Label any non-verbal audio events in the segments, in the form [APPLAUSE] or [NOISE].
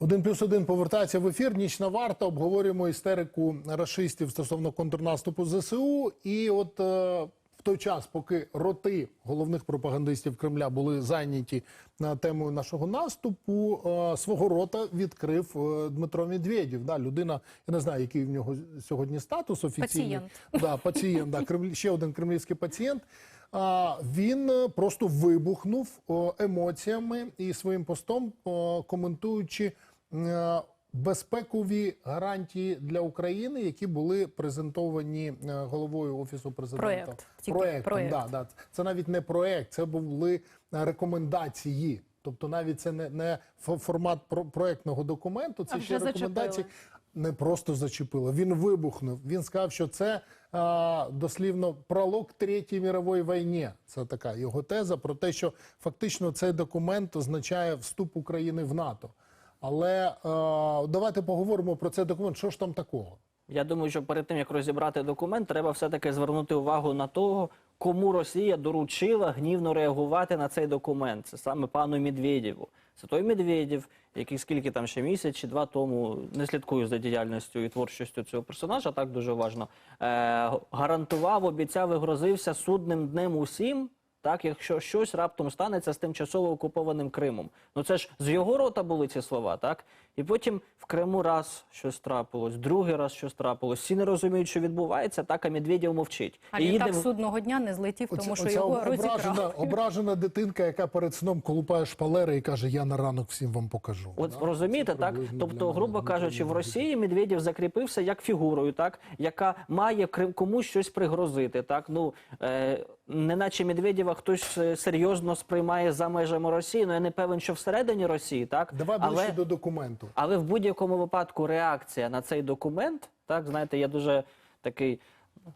Один плюс один повертається в ефір. Нічна варта. Обговорюємо істерику рашистів стосовно контрнаступу ЗСУ. І от е, в той час, поки роти головних пропагандистів Кремля були зайняті на темою нашого наступу, е, свого рота відкрив е, Дмитро Медведєв. Да, людина, я не знаю, який в нього сьогодні статус офіційний. Пацієнт. Да, пацієнт, да, кремль, ще один кремлівський пацієнт. А, він е, просто вибухнув емоціями і своїм постом коментуючи е, безпекові гарантії для України, які були презентовані е, головою офісу президента. Проект. Проектом, проект. Да, да. Це навіть не проект, це були е, рекомендації. Тобто навіть це не, не формат про- проектного документу, це А ще рекомендації. зачепили. Не просто зачепило, він вибухнув. Він сказав, що це а, дослівно пролог Третьої мірової війни. Це така його теза про те, що фактично цей документ означає вступ України в НАТО. Але а, давайте поговоримо про цей документ. Що ж там такого? Я думаю, що перед тим як розібрати документ, треба все-таки звернути увагу на того, кому Росія доручила гнівно реагувати на цей документ. Це саме пану Медведєву. Це той Медведєв, який скільки там ще місяць чи два тому не слідкую за діяльністю і творчістю цього персонажа, так дуже важно. Е, гарантував, обіцяв і грозився судним днем усім. Так, якщо щось раптом станеться з тимчасово окупованим Кримом, ну це ж з його рота були ці слова, так? І потім в Криму раз щось трапилось, другий раз щось трапилось. Всі не розуміють, що відбувається, так а Медведєв мовчить. А він їде так судного дня не злетів, тому що оця його ображена, ображена дитинка, яка перед сном колупає шпалери і каже: Я на ранок всім вам покажу. От Да? розумієте, Це так? Тобто, грубо кажучи, в Росії Медведєв закріпився як фігурою, так яка має Крим- комусь щось пригрозити. Так ну е, неначе Медведєва хтось е, серйозно сприймає за межами Росії. Ну я не певен, що всередині Росії, так Давай ближче але до документу. Але в будь-якому випадку реакція на цей документ, так знаєте, я дуже такий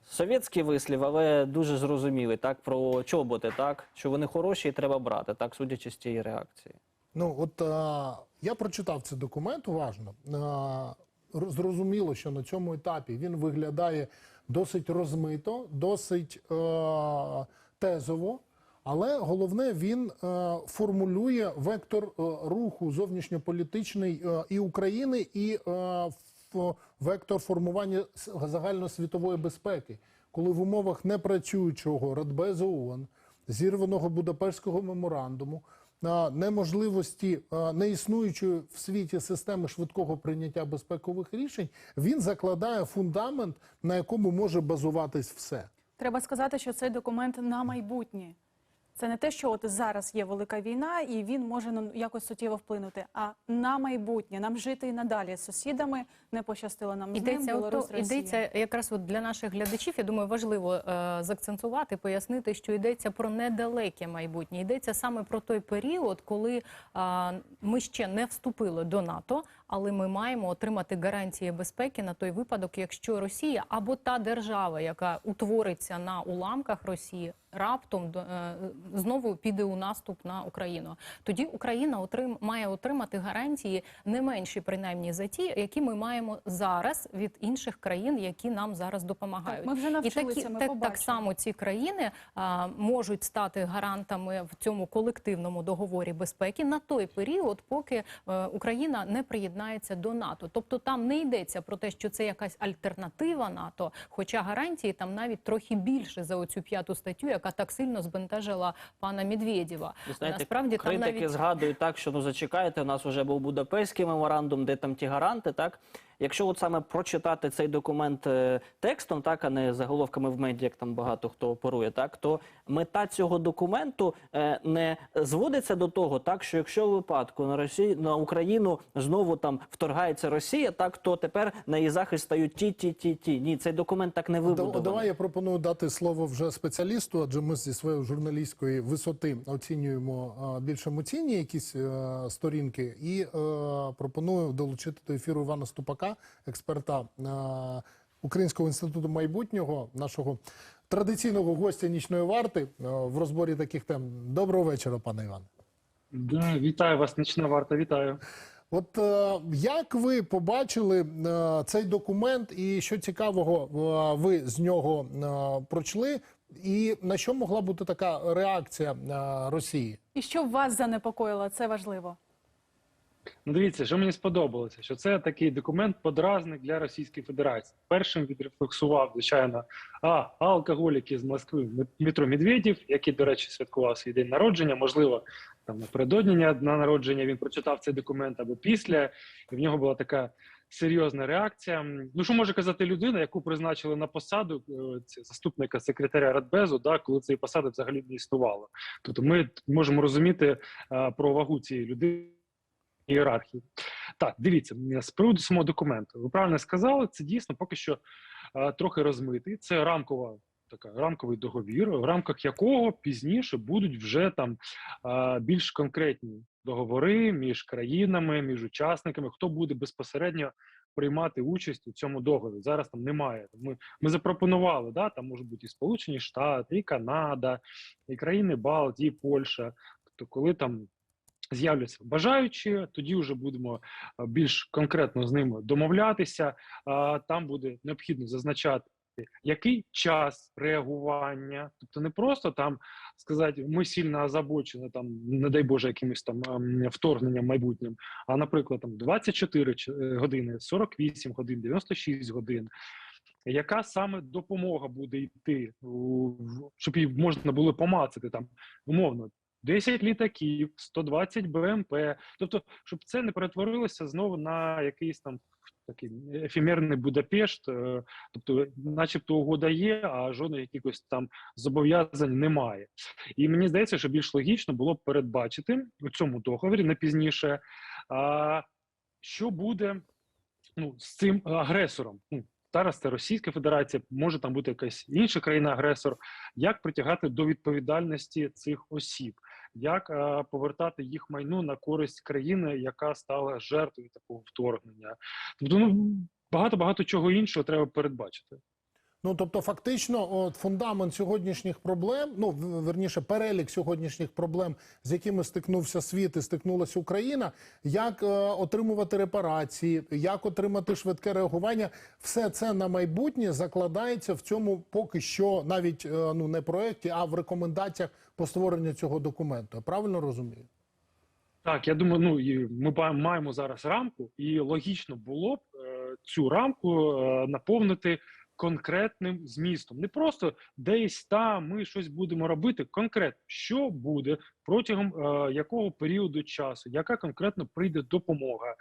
совєтський вислів, але дуже зрозумілий, так про чоботи, так що вони хороші і треба брати, так судячи з тієї реакції. Ну от а, я прочитав цей документ уважно. А, зрозуміло, що на цьому етапі він виглядає досить розмито, досить е, тезово. Але головне, він е, формулює вектор е, руху зовнішньополітичний е, і України, і е, ф- вектор формування загальносвітової безпеки, коли в умовах непрацюючого Радбезу ООН, зірваного Будапештського меморандуму, неможливості е, неіснуючої в світі системи швидкого прийняття безпекових рішень, він закладає фундамент, на якому може базуватись все. Треба сказати, що цей документ на майбутнє. Це не те, що от зараз є велика війна, і він може ну, якось суттєво вплинути. А на майбутнє нам жити і надалі з сусідами не пощастило нам з ним, Білорусь, ото, Росія. йдеться якраз от для наших глядачів. Я думаю, важливо е, заакцентувати, пояснити, що йдеться про недалеке майбутнє. Йдеться саме про той період, коли е, ми ще не вступили до НАТО, але ми маємо отримати гарантії безпеки на той випадок, якщо Росія або та держава, яка утвориться на уламках Росії, раптом е, знову піде у наступ на Україну. Тоді Україна отрим, має отримати гарантії не менші, принаймні за ті, які ми маємо зараз від інших країн, які нам зараз допомагають. Так, ми вже І такі, ми так, так само ці країни а, можуть стати гарантами в цьому колективному договорі безпеки на той період, поки е, Україна не приєднається до НАТО. Тобто там не йдеться про те, що це якась альтернатива НАТО, хоча гарантії там навіть трохи більше за оцю п'яту статтю, яка так сильно збентежила пана Медведєва. Ви знаєте, Насправді там критики навіть згадують так, що ну зачекайте, у нас вже був Будапештський меморандум, де там ті гаранти, так. Якщо от саме прочитати цей документ е, текстом, так а не заголовками в медіа, як там багато хто оперує, так то мета цього документу е, не зводиться до того, так що якщо в випадку на Росію на Україну знову там вторгається Росія, так то тепер на її захист стають ті, ті, ті, ті. Ні, цей документ так не вибудований. Давай я пропоную дати слово вже спеціалісту, адже ми зі своєї журналістської висоти оцінюємо більш емоційні якісь е, сторінки. І пропоную долучити до ефіру Івана Ступака, експерта е, Українського інституту майбутнього, нашого традиційного гостя нічної варти е, в розборі таких тем. Доброго вечора, пане Іване. Да, вітаю вас, нічна варта, вітаю. От е, як ви побачили цей документ, і що цікавого ви з нього прочли, і на що могла бути така реакція Росії? І що вас занепокоїло, це важливо. Ну, дивіться, що мені сподобалося, що це такий документ подразник для Російської Федерації. Першим відрефлексував, звичайно, а алкоголіки з Москви Дмитро Медведєв, який, до речі, святкував свій день народження. Можливо, там напередодні дня народження він прочитав цей документ або після, і в нього була така серйозна реакція. Ну, що може казати людина, яку призначили на посаду е, заступника секретаря Радбезу, да, коли цієї посади взагалі не існувало. Тобто, ми можемо розуміти е, про вагу цієї людини ієрархії. Так, дивіться, з приводу самого документу. Ви правильно сказали, це дійсно поки що е, трохи розмитий. Це рамкова така рамковий договір, в рамках якого пізніше будуть вже там е, більш конкретні договори між країнами, між учасниками, хто буде безпосередньо приймати участь у цьому договорі. Зараз там немає. Ми, ми запропонували, да, там можуть бути і Сполучені Штати, і Канада, і країни Балтії, і Польща. Тобто, коли там з'являться бажаючі, тоді вже будемо більш конкретно з ними домовлятися. Там буде необхідно зазначати. Який час реагування, тобто не просто там сказати, ми сильно озабочені, там, не дай Боже, якимось там ем, вторгненням майбутнім, а, наприклад, там 24 ч- е, години, 48 годин, 96 годин. Яка саме допомога буде йти, щоб її можна було помацати там, умовно, 10 літаків, 120 БМП. Тобто, щоб це не перетворилося знову на якийсь там такий ефемерний Будапешт. е, Тобто, начебто угода є, а жодних якихось там зобов'язань немає. І мені здається, що більш логічно було передбачити у цьому договорі не пізніше, а, що буде ну, з цим агресором. Ну, зараз це Російська Федерація, може там бути якась інша країна-агресор. Як притягати до відповідальності цих осіб, як е, повертати їх майно на користь країни, яка стала жертвою такого вторгнення? Тобто, ну багато багато чого іншого треба передбачити. Ну тобто, фактично, от фундамент сьогоднішніх проблем, ну верніше, перелік сьогоднішніх проблем, з якими стикнувся світ і стикнулася Україна, як е, отримувати репарації, як отримати швидке реагування, все це на майбутнє закладається в цьому поки що навіть е, ну не проєкті, а в рекомендаціях по створенню цього документу. Я правильно розумію? Так, я думаю, ну і ми маємо зараз рамку, і логічно було б е, цю рамку е, наповнити конкретним змістом. Не просто десь там ми щось будемо робити. Конкретно, що буде протягом е, якого періоду часу, яка конкретно прийде допомога.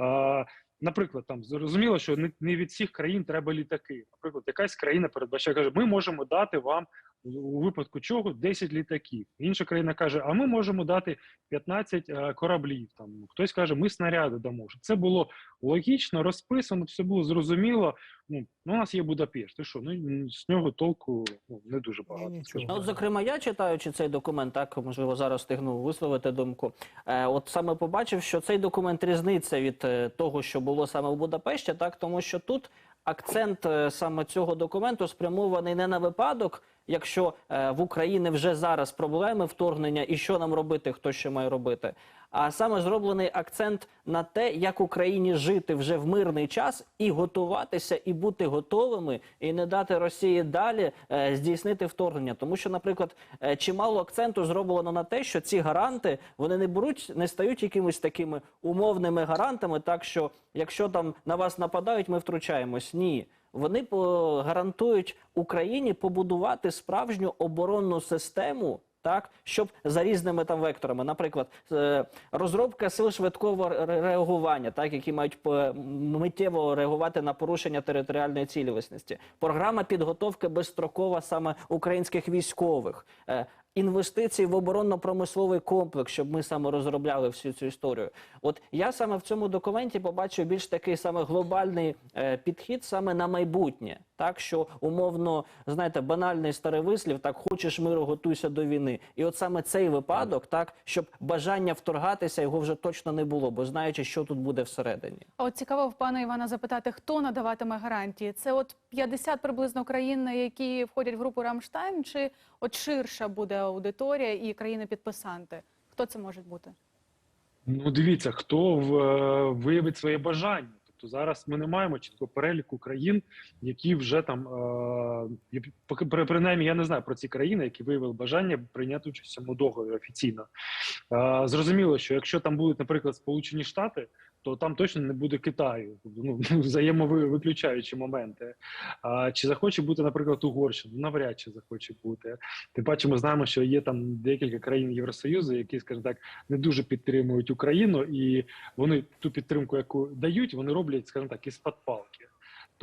Е, Наприклад, там зрозуміло, що не, від всіх країн треба літаки. Наприклад, якась країна передбачає, каже, ми можемо дати вам у випадку чого 10 літаків. Інша країна каже, а ми можемо дати 15 е, кораблів. Там хтось каже, ми снаряди дамо. Щоб це було логічно, розписано, все було зрозуміло. Ну, ну у нас є Будапешт. І що? Ну з нього толку ну, не дуже багато. Ну, от, зокрема, я читаючи цей документ, так можливо зараз встигну висловити думку. Е, от саме побачив, що цей документ різниця від е, того, що було саме в Будапешті, так тому що тут акцент е, саме цього документу спрямований не на випадок, якщо е, в Україні вже зараз проблеми вторгнення, і що нам робити, хто що має робити. А саме зроблений акцент на те, як Україні жити вже в мирний час і готуватися, і бути готовими, і не дати Росії далі е, здійснити вторгнення. Тому що, наприклад, е, чимало акценту зроблено на те, що ці гаранти вони не беруть, не стають якимись такими умовними гарантами, так що якщо там на вас нападають, ми втручаємось. Ні. Вони гарантують Україні побудувати справжню оборонну систему, так щоб за різними там векторами, наприклад, е, розробка сил швидкого реагування, так які мають миттєво реагувати на порушення територіальної цілісності, програма підготовки безстрокова саме українських військових. Інвестиції в оборонно-промисловий комплекс, щоб ми саме розробляли всю цю історію. От я саме в цьому документі побачив більш такий саме глобальний е, підхід саме на майбутнє. Так що умовно, знаєте, банальний старий вислів, так хочеш миру, готуйся до війни. І от саме цей випадок, так щоб бажання вторгатися його вже точно не було, бо знаючи, що тут буде всередині. А от цікаво в пана Івана запитати, хто надаватиме гарантії? Це от 50 приблизно країн, які входять в групу Рамштайн, чи от ширша буде аудиторія і країни-підписанти? Хто це може бути? Ну, дивіться, хто в, е, виявить своє бажання. Тобто зараз ми не маємо чіткого переліку країн, які вже там е, принаймні я не знаю про ці країни, які виявили бажання прийняти участь в цьому договорі офіційно. Е, зрозуміло, що якщо там будуть, наприклад, Сполучені Штати, то там точно не буде Китаю. Тобто, Ну [LAUGHS] взаємовиключаючі моменти. А чи захоче бути, наприклад, Угорщина? Ну, Навряд чи захоче бути. Тим паче, ми знаємо, що є там декілька країн Євросоюзу, які, скажімо так, не дуже підтримують Україну, і вони ту підтримку, яку дають, вони роблять, скажімо так, із під палки.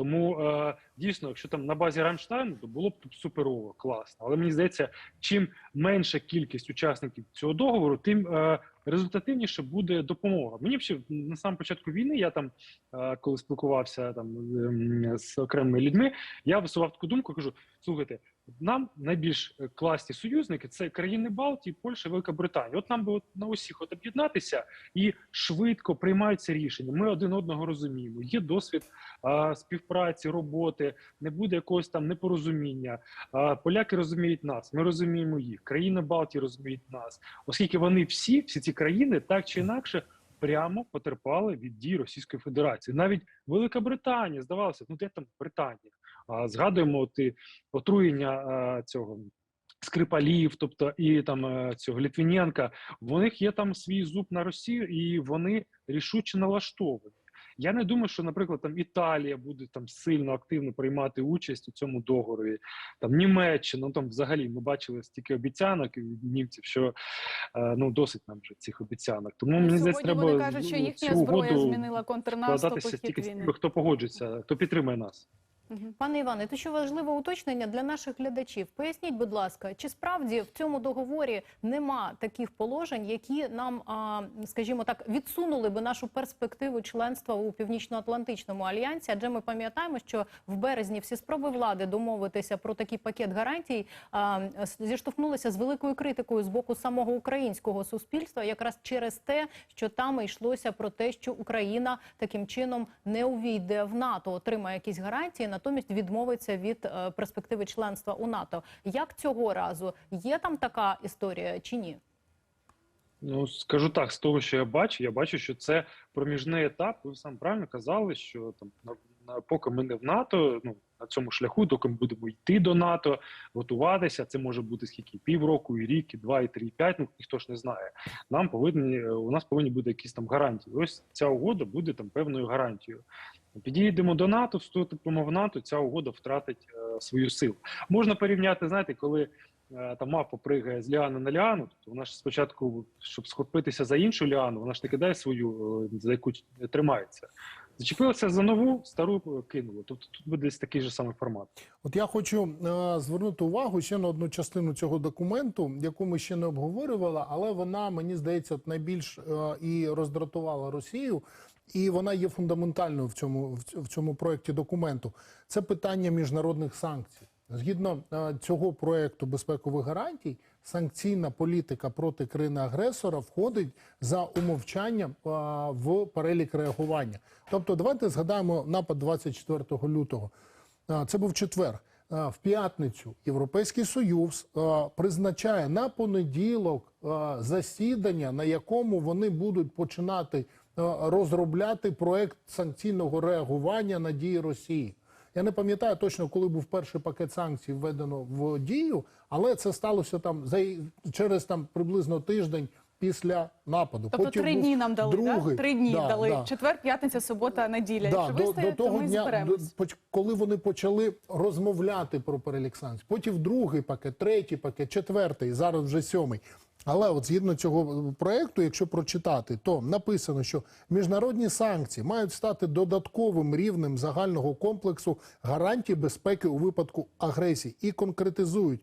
Тому е, дійсно, якщо там на базі Рамштайну, то було б тут суперово, класно. Але мені здається, чим менша кількість учасників цього договору, тим е, результативніше буде допомога. Мені ще на самому початку війни, я там, е, коли спілкувався там ем, з окремими людьми, я висував таку думку, кажу: слухайте, нам найбільш е, класні союзники це країни Балтії, Польща, Велика Британія. От нам би от на усіх от об'єднатися і швидко приймаються рішення. Ми один одного розуміємо. Є досвід а, співпраці, роботи, не буде якогось там непорозуміння. А, поляки розуміють нас, ми розуміємо їх. Країни Балтії розуміють нас, оскільки вони всі, всі ці країни, так чи інакше. Прямо потерпали від дій Російської Федерації. Навіть Велика Британія здавалося, ну де там Британія? А згадуємо і отруєння цього Скрипалів, тобто і там е, цього Літвіненка. В них є там свій зуб на Росію, і вони рішуче налаштовані. Я не думаю, що, наприклад, там Італія буде там сильно активно приймати участь у цьому договорі. Там Німеччина, ну там взагалі ми бачили стільки обіцянок від німців, що е, ну досить нам вже цих обіцянок. Тому мені здається, треба вони кажуть, що їхня зброя змінила контрнаступ тими, хто погоджується, хто підтримує нас. Пане Іване, то що важливе уточнення для наших глядачів. Поясніть, будь ласка, чи справді в цьому договорі нема таких положень, які нам, скажімо так, відсунули би нашу перспективу членства у Північно-Атлантичному альянсі? Адже ми пам'ятаємо, що в березні всі спроби влади домовитися про такий пакет гарантій зіштовхнулися з великою критикою з боку самого українського суспільства, якраз через те, що там йшлося про те, що Україна таким чином не увійде в НАТО, отримає якісь гарантії, натомість відмовиться від е, перспективи членства у НАТО. Як цього разу є там така історія чи ні? Ну, скажу так, з того, що я бачу, я бачу, що це проміжний етап. Ви сам правильно казали, що там на, на поки ми не в НАТО, ну на цьому шляху, доки ми будемо йти до НАТО, готуватися. Це може бути скільки півроку, і рік, і два, і три, і п'ять. Ну ніхто ж не знає. Нам повинні у нас повинні бути якісь там гарантії. Ось ця угода буде там певною гарантією. Підійдемо до НАТО, вступимо в НАТО, ця угода втратить е, свою силу. Можна порівняти, знаєте, коли е, там мавпа пригає з ліани на ліану, тобто вона ж спочатку, щоб схопитися за іншу ліану, вона ж не кидає свою, е, за яку тримається. Зачепилася за нову, стару кинула. Тобто тут буде десь такий же самий формат. От я хочу е, звернути увагу ще на одну частину цього документу, яку ми ще не обговорювали, але вона мені здається найбільш е, і роздратувала Росію, і вона є фундаментальною в цьому в цьому проєкті документу. Це питання міжнародних санкцій. Згідно е, цього проєкту безпекових гарантій, санкційна політика проти країни-агресора входить за умовчанням е, в перелік реагування. Тобто, давайте згадаємо напад 24 лютого. Це був четвер. В п'ятницю Європейський Союз призначає на понеділок засідання, на якому вони будуть починати розробляти проект санкційного реагування на дії Росії. Я не пам'ятаю точно, коли був перший пакет санкцій введено в дію, але це сталося там за через там приблизно тиждень після нападу. Тобто три дні нам дали, другий. да? три дні Да, дали. да. Четвер, п'ятниця, субота, неділя. Да, Якщо до, вистоїть, до того то ми дня, до, коли вони почали розмовляти про перелік санкцій. Потім другий пакет, третій пакет, четвертий, зараз вже сьомий. Але от згідно цього проекту, якщо прочитати, то написано, що міжнародні санкції мають стати додатковим рівнем загального комплексу гарантій безпеки у випадку агресії і конкретизують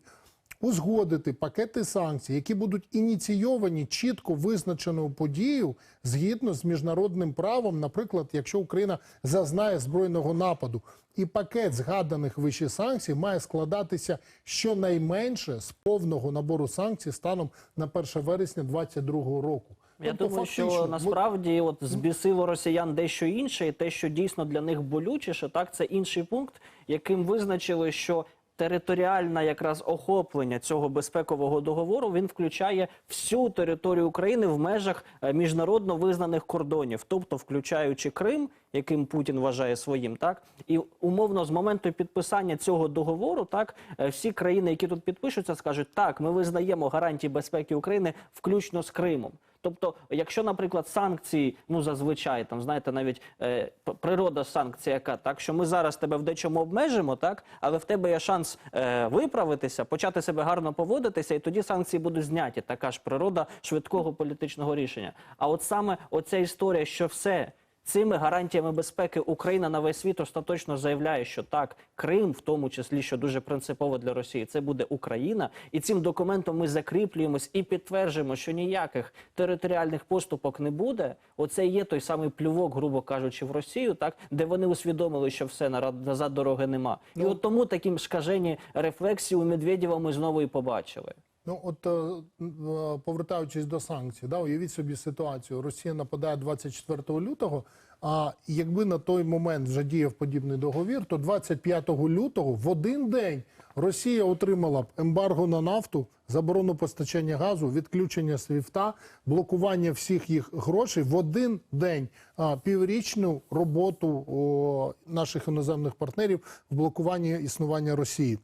узгодити пакети санкцій, які будуть ініційовані чітко визначеною подією згідно з міжнародним правом, наприклад, якщо Україна зазнає збройного нападу. І пакет згаданих вище санкцій має складатися щонайменше з повного набору санкцій станом на 1 вересня 2022 року. Я Тобто, думаю, фактично, що насправді от збісило росіян дещо інше, і те, що дійсно для них болючіше, так це інший пункт, яким визначили, що територіальне якраз охоплення цього безпекового договору. Він включає всю територію України в межах е, міжнародно визнаних кордонів, тобто включаючи Крим, яким Путін вважає своїм, так і умовно з моменту підписання цього договору, так е, всі країни, які тут підпишуться, скажуть, так, ми визнаємо гарантії безпеки України, включно з Кримом. Тобто, якщо, наприклад, санкції, ну зазвичай там знаєте, навіть е, природа санкцій, яка так, що ми зараз тебе в дечому обмежимо, так, але в тебе є шанс е, виправитися, почати себе гарно поводитися, і тоді санкції будуть зняті. Така ж природа швидкого політичного рішення. А от саме оця історія, що все. Цими гарантіями безпеки Україна на весь світ остаточно заявляє, що так, Крим, в тому числі, що дуже принципово для Росії, це буде Україна, і цим документом ми закріплюємось і підтверджуємо, що ніяких територіальних поступок не буде. Оце є той самий плювок, грубо кажучи, в Росію, так де вони усвідомили, що все назад дороги нема. І от тому такі скажені рефлексії у Медведєва ми знову і побачили. Ну, от е, е, повертаючись до санкцій, да, уявіть собі ситуацію. Росія нападає 24 лютого. А якби на той момент вже діяв подібний договір, то 25 лютого в один день Росія отримала б ембарго на нафту, заборону постачання газу, відключення свіфта, блокування всіх їх грошей в один день. А піврічну роботу о, наших іноземних партнерів в блокуванні існування Росії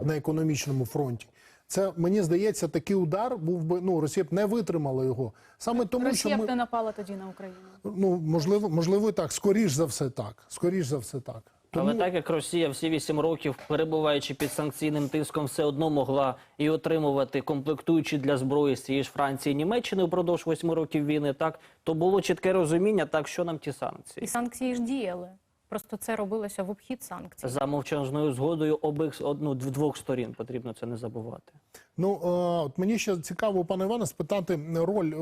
на економічному фронті. Це мені здається, такий удар був би. Ну Росія б не витримала його саме тому, Росія що б не напала тоді на Україну. ну можливо, можливо, і так. Скоріш за все, так. Скоріш за все, так. Але так як Росія всі вісім років, перебуваючи під санкційним тиском, все одно могла і отримувати комплектуючі для зброї з цієї ж Франції, Німеччини впродовж восьми років війни, так то було чітке розуміння, так що нам ті санкції І санкції ж діяли. Просто це робилося в обхід санкцій. за мовчазною згодою обох одну двох сторін. Потрібно це не забувати. Ну е, от мені ще цікаво, пане Іване, спитати роль,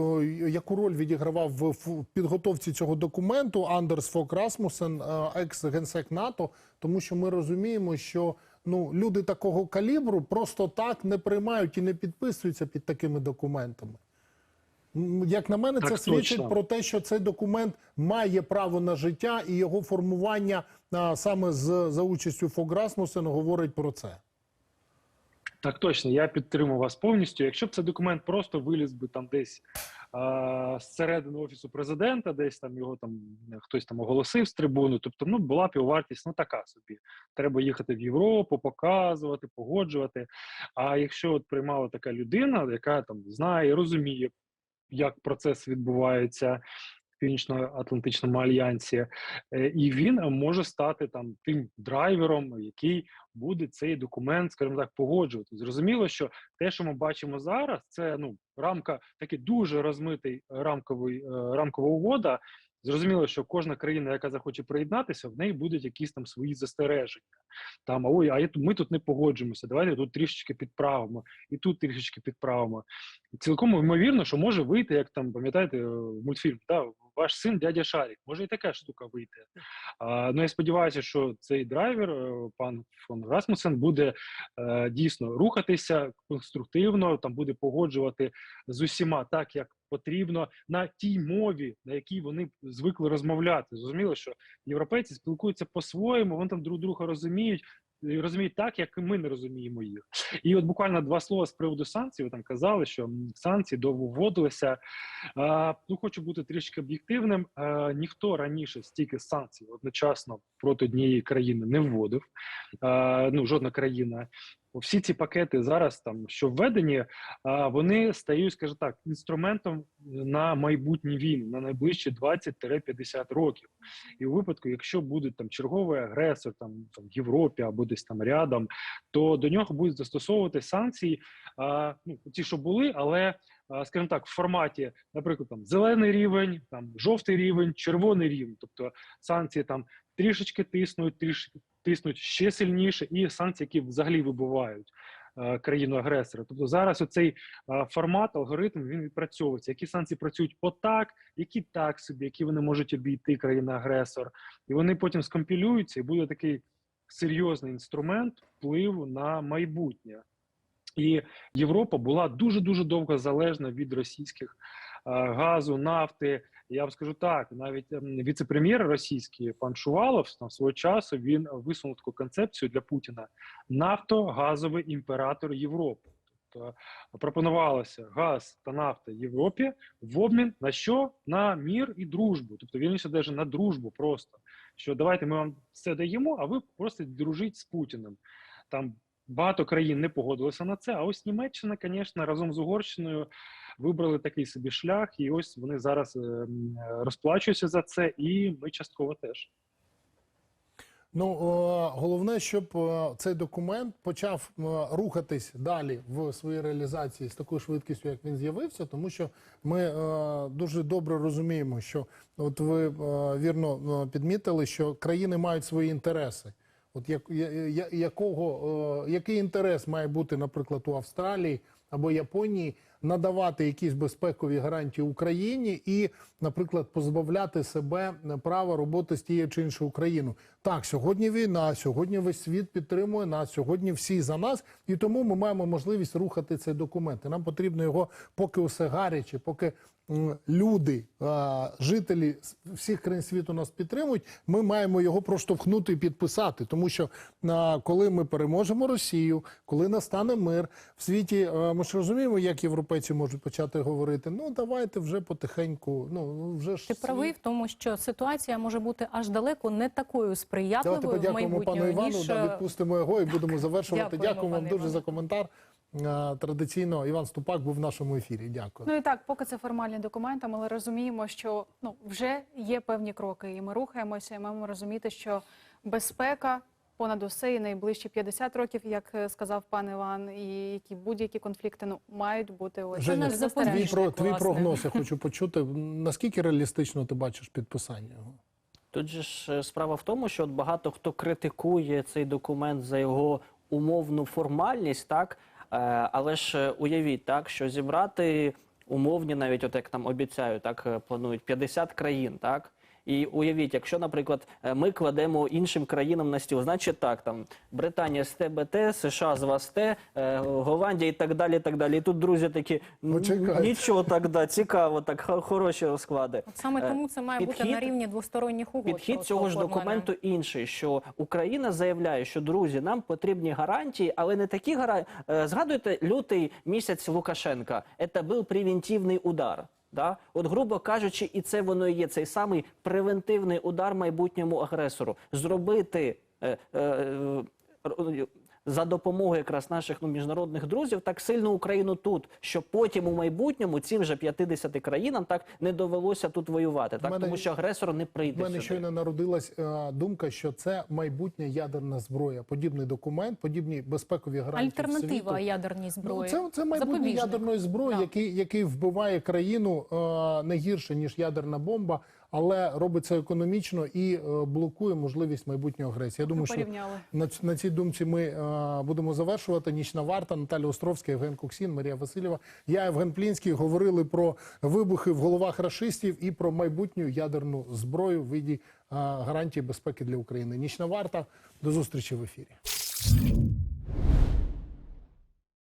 яку роль відігравав в підготовці цього документу Андерс Фок Расмусен, е, екс-генсек НАТО, тому що ми розуміємо, що ну люди такого калібру просто так не приймають і не підписуються під такими документами. Як на мене, Так це свідчить про те, що цей документ має право на життя, і його формування а, саме з за участю Фок Расмусена говорить про це. Так точно, я підтримую вас повністю. Якщо б цей документ просто виліз би там десь а, зсередини офісу президента, десь там його там хтось там оголосив з трибуни, тобто ну була б його вартість ну така собі. Треба їхати в Європу, показувати, погоджувати. А якщо от приймала така людина, яка там знає, розуміє, як процес відбувається. в Північно-Атлантичному альянсі, е, і він може стати там тим драйвером, який буде цей документ, скажімо так, погоджувати. Зрозуміло, що те, що ми бачимо зараз, це ну рамка, такий дуже розмитий рамковий е, рамкова угода. Зрозуміло, що кожна країна, яка захоче приєднатися, в неї будуть якісь там свої застереження. Там ой, а я ми тут не погоджуємося. Давайте тут трішечки підправимо, і тут трішечки підправимо. Цілком ймовірно, що може вийти, як там пам'ятаєте, е, мультфільм, да, ваш син дядя Шарік. Може і така штука вийти. А, ну я сподіваюся, що цей драйвер, е, пан фон Расмусен, буде е, дійсно рухатися конструктивно, там буде погоджувати з усіма так, як потрібно, на тій мові, на якій вони звикли розмовляти. Зрозуміло, що європейці спілкуються по-своєму, вони там друг друга розуміють. Розуміють так, як ми не розуміємо їх. І от буквально два слова з приводу санкцій. Ви там казали, що санкції. А, ну, хочу бути трішки об'єктивним. Ніхто раніше стільки санкцій одночасно проти однієї країни не вводив. Ну, жодна країна. Всі ці пакети зараз там, що введені, вони стають, скажімо так, інструментом на майбутні війни на найближчі 20-50 років. І у випадку, якщо буде там черговий агресор, там, там в Європі або десь там рядом, то до нього будуть застосовувати санкції, а, ну ті, що були, але скажімо так, в форматі, наприклад, там зелений рівень, там жовтий рівень, червоний рівень, тобто санкції там трішечки тиснуть, трішки тиснуть ще сильніше, і санкції, які взагалі вибувають е, країну агресора. Тобто зараз оцей е, формат, алгоритм він відпрацьовується. Які санкції працюють отак, які так собі, які вони можуть обійти країна-агресор, і вони потім скомпілюються, і буде такий серйозний інструмент впливу на майбутнє. І Європа була дуже дуже довго залежна від російських е, газу, нафти, Я вам скажу так: навіть ем, віце-прем'єр російський пан Шувалов там свого часу він висунув таку концепцію для Путіна нафтогазовий імператор Європи. Тобто пропонувалося газ та нафта Європі в обмін на що? На мір і дружбу. Тобто він навіть на дружбу просто. Що давайте ми вам все даємо, а ви просто дружіть з Путіним. Там багато країн не погодилися на це. А ось Німеччина, звісно, разом з Угорщиною вибрали такий собі шлях, і ось вони зараз е, розплачуються за це, і ми частково теж. Ну, е, головне, щоб е, цей документ почав рухатись далі в своїй реалізації з такою швидкістю, як він з'явився, тому що ми дуже добре розуміємо, що от ви вірно підмітили, що країни мають свої інтереси. От як, якого, який інтерес має бути, наприклад, у Австралії або Японії надавати якісь безпекові гарантії Україні і, наприклад, позбавляти себе права роботи з тією чи іншою Україною. Так, сьогодні війна, сьогодні весь світ підтримує нас, сьогодні всі за нас, і тому ми маємо можливість рухати цей документ. І нам потрібно його, поки усе гаряче, поки люди, жителі всіх країн світу нас підтримують. Ми маємо його проштовхнути і підписати, тому що а, коли ми переможемо Росію, коли настане мир в світі, ми ж розуміємо, як європейці можуть почати говорити: ну давайте вже потихеньку. Ну вже ж Ти світ- правий в тому, що ситуація може бути аж далеко не такою сприятливою Давайте в подякуємо пану Івану, ніж да, е, відпустимо його і будемо [LAUGHS] завершувати. Дякуємо, Дякую вам дуже Іване. за коментар. Традиційно Іван Ступак був в нашому ефірі. Дякую. Ну і так, поки це формальні документи, ми розуміємо, що ну вже є певні кроки, і ми рухаємося. І ми маємо розуміти, що безпека понад усе і найближчі 50 років, як е, сказав пан Іван, і які будь-які конфлікти ну мають бути ось Женя, наш твій, про, твій прогноз я [LAUGHS] хочу почути. Наскільки реалістично ти бачиш підписання його? Тут же ж е, справа в тому, що от багато хто критикує цей документ за його умовну формальність, так але ж е, уявіть, так що зібрати умовні, навіть от як нам обіцяють, так е, планують 50 країн, так. І уявіть, якщо, наприклад, е, ми кладемо іншим країнам на стіл, значить так, там Британія з ТБТ, США з вас Т, е, Голландія і так далі. І так далі. І тут друзі такі «Н- Почекайте. нічого так да, цікаво, так хороші розклади. От саме Е, тому це має бути на рівні двосторонніх угод. Підхід цього ж документу інший, що Україна заявляє, що друзі, нам потрібні гарантії, але не такі гарантії. Згадуєте лютий місяць Лукашенка. Це був превентивний удар. Да? От, грубо кажучи, і це воно і є цей самий превентивний удар майбутньому агресору. Зробити е, е, е, за допомогою якраз наших ну, міжнародних друзів так сильно Україну тут, щоб потім у майбутньому цим же 50 країнам так не довелося тут воювати. Так мене- тому що агресор не У прийде мене сюди. щойно народилась е, думка, що це майбутня ядерна зброя. Подібний документ, подібні безпекові гарантії Альтернатива світу. ядерній зброї. Ну, це, це майбутнє Запобіжник. ядерної зброї, Да. який, який вбиває країну е, не гірше, ніж ядерна бомба, але робить це економічно і е, блокує можливість майбутньої агресії. Я думаю, що на, на цій думці ми е, будемо завершувати. Нічна варта, Наталя Островська, Євген Куксін, Марія Васильєва. Я Євген Плінський говорили про вибухи в головах рашистів і про майбутню ядерну зброю в виді е, гарантії безпеки для України. Нічна варта. До зустрічі в ефірі.